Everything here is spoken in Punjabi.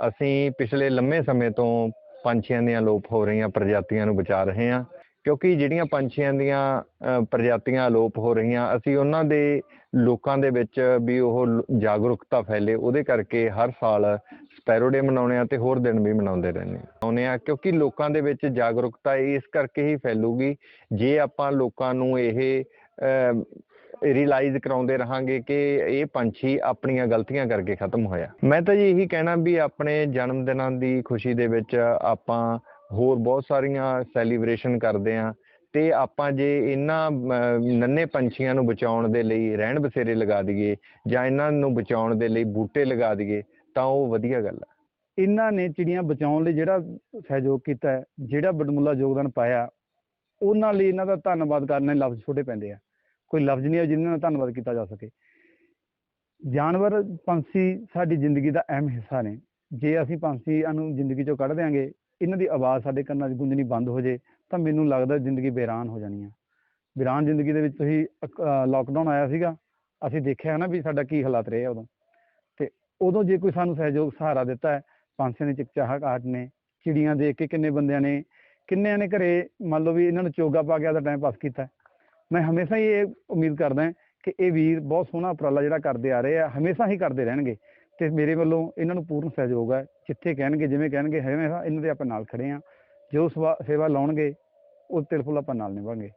ਅਸੀਂ ਪਿਛਲੇ ਲੰਮੇ ਸਮੇਂ ਤੋਂ ਪੰਛੀਆਂ ਦੀਆਂ ਅਲੋਪ ਹੋ ਰਹੀਆਂ ਪ੍ਰਜਾਤੀਆਂ ਨੂੰ ਬਚਾ ਰਹੇ ਹਾਂ ਕਿਉਂਕਿ ਜਿਹੜੀਆਂ ਪੰਛੀਆਂ ਦੀਆਂ ਅ, ਪ੍ਰਜਾਤੀਆਂ ਅਲੋਪ ਹੋ ਰਹੀਆਂ ਅਸੀਂ ਉਹਨਾਂ ਦੇ ਲੋਕਾਂ ਦੇ ਵਿੱਚ ਵੀ ਉਹ ਜਾਗਰੂਕਤਾ ਫੈਲੇ ਉਹਦੇ ਕਰਕੇ ਹਰ ਸਾਲ ਸਪੈਰੋ ਡੇ ਮਨਾਉਂਦੇ ਆ ਤੇ ਹੋਰ ਦਿਨ ਵੀ ਮਨਾਉਂਦੇ ਰਹਿੰਦੇ ਹਾਂ। ਮਨਾਉਂਦੇ ਆ ਕਿਉਂਕਿ ਲੋਕਾਂ ਦੇ ਵਿੱਚ ਜਾਗਰੂਕਤਾ ਇਸ ਕਰਕੇ ਹੀ ਫੈਲੂਗੀ ਜੇ ਆਪਾਂ ਲੋਕਾਂ ਨੂੰ ਇਹ ਰਿਅਲਾਈਜ਼ ਕਰਾਉਂਦੇ ਰਹਾਂਗੇ ਕਿ ਇਹ ਪੰਛੀ ਆਪਣੀਆਂ ਗਲਤੀਆਂ ਕਰਕੇ ਖਤਮ ਹੋਇਆ। ਮੈਂ ਤਾਂ ਜੀ ਇਹੀ ਕਹਿਣਾ ਵੀ ਆਪਣੇ ਜਨਮ ਦਿਨਾਂ ਦੀ ਖੁਸ਼ੀ ਦੇ ਵਿੱਚ ਆਪਾਂ ਹੋਰ ਬਹੁਤ ਸਾਰੀਆਂ ਸੈਲੀਬ੍ਰੇਸ਼ਨ ਕਰਦੇ ਆ ਤੇ ਆਪਾਂ ਜੇ ਇਹਨਾਂ ਨੰਨੇ ਪੰਛੀਆਂ ਨੂੰ ਬਚਾਉਣ ਦੇ ਲਈ ਰਹਿਣ ਬਸੇਰੇ ਲਗਾ ਦਈਏ ਜਾਂ ਇਹਨਾਂ ਨੂੰ ਬਚਾਉਣ ਦੇ ਲਈ ਬੂਟੇ ਲਗਾ ਦਈਏ, ਤਾਂ ਉਹ ਵਧੀਆ ਗੱਲ ਹੈ ਇਹਨਾਂ ਨੇ ਚਿੜੀਆਂ ਬਚਾਉਣ ਲਈ ਜਿਹੜਾ ਸਹਿਯੋਗ ਕੀਤਾ ਜਿਹੜਾ ਬੜਮੁੱਲਾ ਯੋਗਦਾਨ ਪਾਇਆ, ਉਹਨਾਂ ਲਈ ਇਹਨਾਂ ਦਾ ਧੰਨਵਾਦ ਕਰਨੇ ਲਫ਼ਜ਼ ਛੋਟੇ ਪੈਂਦੇ ਆ। ਕੋਈ ਲਫ਼ਜ਼ ਨਹੀਂ ਹੈ ਜਿਹਨਾਂ ਦਾ ਧੰਨਵਾਦ ਕੀਤਾ ਜਾ ਸਕੇ। ਜਾਨਵਰ, ਪੰਛੀ ਸਾਡੀ ਜ਼ਿੰਦਗੀ ਦਾ ਅਹਿਮ ਹਿੱਸਾ ਨੇ। ਜੇ ਅਸੀਂ ਪੰਛੀਆਂ ਨੂੰ ਜ਼ਿੰਦਗੀ ਚੋਂ ਕੱਢ ਦਿਆਂਗੇ, ਇਹਨਾਂ ਦੀ ਆਵਾਜ਼ ਸਾਡੇ ਕੰਨਾਂ 'ਚ ਗੂੰਜਣੀ ਬੰਦ ਹੋ ਜੇ, ਤਾਂ ਮੈਨੂੰ ਲੱਗਦਾ ਜ਼ਿੰਦਗੀ ਬੇਰਾਨ ਹੋ ਜਾਣੀ ਆ। ਬੇਰਾਨ ਜ਼ਿੰਦਗੀ ਦੇ ਵਿੱਚ ਤੁਸੀਂ ਲਾਕਡਾਊਨ ਆਇਆ ਸੀਗਾ, ਅਸੀਂ ਦੇਖਿਆ ਹੈ ਨਾ ਵੀ ਸਾਡਾ ਕੀ ਹਾਲਾਤ ਰਹੇ ਆ ਉਦੋਂ। ਤੇ ਉਦੋਂ ਜੇ ਕੋਈ ਸਾਨੂੰ ਸਹਿਯੋਗ ਸਹਾਰਾ ਦਿੱਤਾ ਹੈ, ਪੰਛੀਆਂ ਦੀ ਚਿਕਚਾਹਟ ਨੇ, ਚਿੜੀਆਂ ਦੇਖ ਕੇ ਕਿੰਨੇ ਬੰਦਿਆਂ ਨੇ, ਕਿੰਨਿਆਂ ਨੇ ਘਰੇ ਮੰਨ ਲਓ ਵੀ ਇਹਨਾਂ ਨੂੰ ਚੋਗਾ ਪਾ ਕੇ ਆਦਾ ਟਾਈਮ ਪਾਸ ਕੀਤਾ। ਮੈਂ ਹਮੇਸ਼ਾ ਹੀ ਇਹ ਉਮੀਦ ਕਰਦਾ ਕਿ ਇਹ ਵੀਰ ਬਹੁਤ ਸੋਹਣਾ ਉਪਰਾਲਾ ਜਿਹੜਾ ਕਰਦੇ ਆ ਰਹੇ ਆ, ਹਮੇਸ਼ਾ ਹੀ ਕਰਦੇ ਰਹਿਣਗੇ ਤੇ ਮੇਰੇ ਵੱਲੋਂ ਇਹਨਾਂ ਨੂੰ ਪੂਰਨ ਸਹਿਯੋਗ ਹੈ ਜਿੱਥੇ ਕਹਿਣਗੇ, ਜਿਵੇਂ ਕਹਿਣਗੇ, ਹਮੇਸ਼ਾ ਇਹਨਾਂ ਦੇ ਆਪਾਂ ਨਾਲ ਖੜੇ ਆ ਜੋ ਸਵਾ- ਸੇਵਾ ਲਾਉਣਗੇ, ਉਹ ਤਿਲ ਫੁੱਲ ਆਪਾਂ ਨਾਲ ਨਿਭਾਂਗੇ।